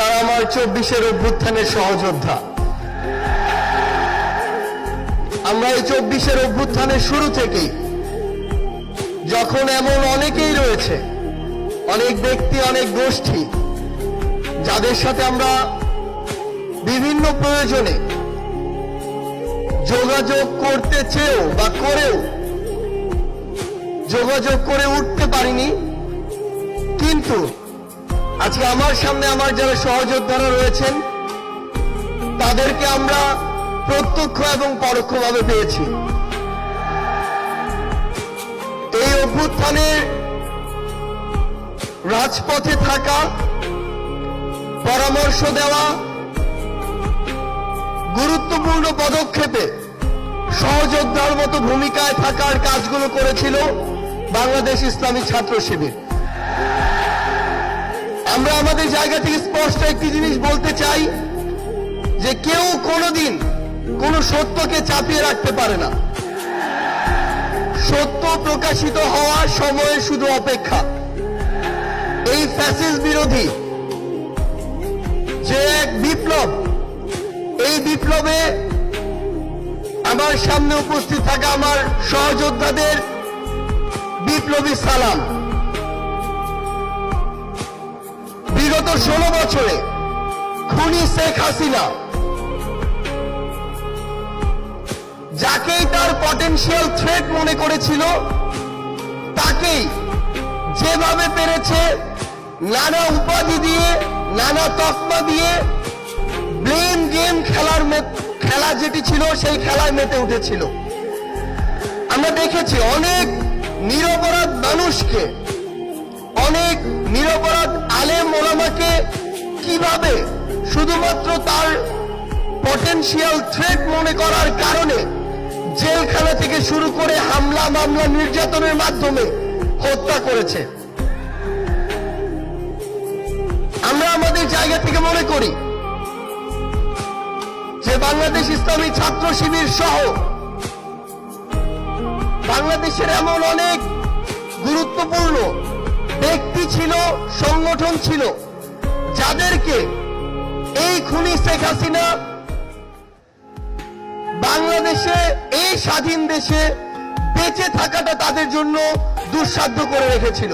তারা আমার চব্বিশের অভ্যুত্থানের সহযোদ্ধা। আমরা এই চব্বিশের অভ্যুত্থানের শুরু থেকেই যখন এমন অনেকেই রয়েছে, অনেক ব্যক্তি, অনেক গোষ্ঠী, যাদের সাথে আমরা বিভিন্ন প্রয়োজনে যোগাযোগ করতে চেয়েও বা করেও যোগাযোগ করে উঠতে পারিনি, কিন্তু আজকে আমার সামনে আমার যারা সহযোদ্ধারা রয়েছেন, তাদেরকে আমরা প্রত্যক্ষ এবং পরোক্ষভাবে পেয়েছি। এই অভ্যুত্থানের রাজপথে থাকা, পরামর্শ দেওয়া, গুরুত্বপূর্ণ পদক্ষেপে সহযোদ্ধার মতো ভূমিকায় থাকার কাজগুলো করেছিল বাংলাদেশ ইসলামী ছাত্র শিবির। আমরা আমাদের জায়গা থেকে স্পষ্ট একটি জিনিস বলতে চাই যে কেউ কোনোদিন কোন সত্যকে চাপিয়ে রাখতে পারে না। সত্য প্রকাশিত হওয়ার সময় শুধু অপেক্ষা। এই ফ্যাসিস বিরোধী যে এক বিপ্লব, এই বিপ্লবে আমার সামনে উপস্থিত থাকা আমার সহযোদ্ধাদের বিপ্লবী সালাম। বিগত ষোলো বছরে খুনি শেখ হাসিনা। যাকেই তার পটেনশিয়াল থ্রেট মনে করেছিল, তাকেই যেভাবে পেরেছে নানা উপাধি দিয়ে, নানা তকমা দিয়ে ব্লেম গেম খেলার খেলা যেটি ছিল, সেই খেলায় মেতে উঠেছিল। আমরা দেখেছি অনেক নিরপরাধ মানুষকে, অনেক নিরপরাধ কীভাবে শুধুমাত্র তার পটেনশিয়াল থ্রেট মনে করার কারণে জেলখানা থেকে শুরু করে হামলা, মামলা, নির্যাতনের মাধ্যমে হত্যা করেছে? আমরা আমাদের জায়গা থেকে মনে করি যে বাংলাদেশ ইসলামী ছাত্র শিবির সহ বাংলাদেশের এমন অনেক গুরুত্বপূর্ণ ব্যক্তি ছিল, সংগঠন ছিল যাদেরকে এই খুনি শেখ হাসিনা বাংলাদেশে, এই স্বাধীন দেশে বেঁচে থাকাটা তাদের জন্য দুঃসাধ্য করে রেখেছিল।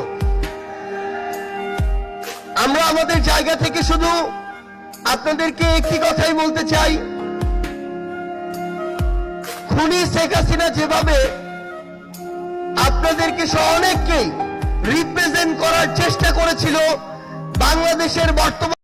আমরা আমাদের জায়গা থেকে শুধু আপনাদেরকে একটি কথাই বলতে চাই। খুনি শেখ হাসিনা যেভাবে আপনাদেরকে সহ অনেককেই রিপ্রেজেন্ট করার চেষ্টা করেছিল বাংলাদেশের বর্তমান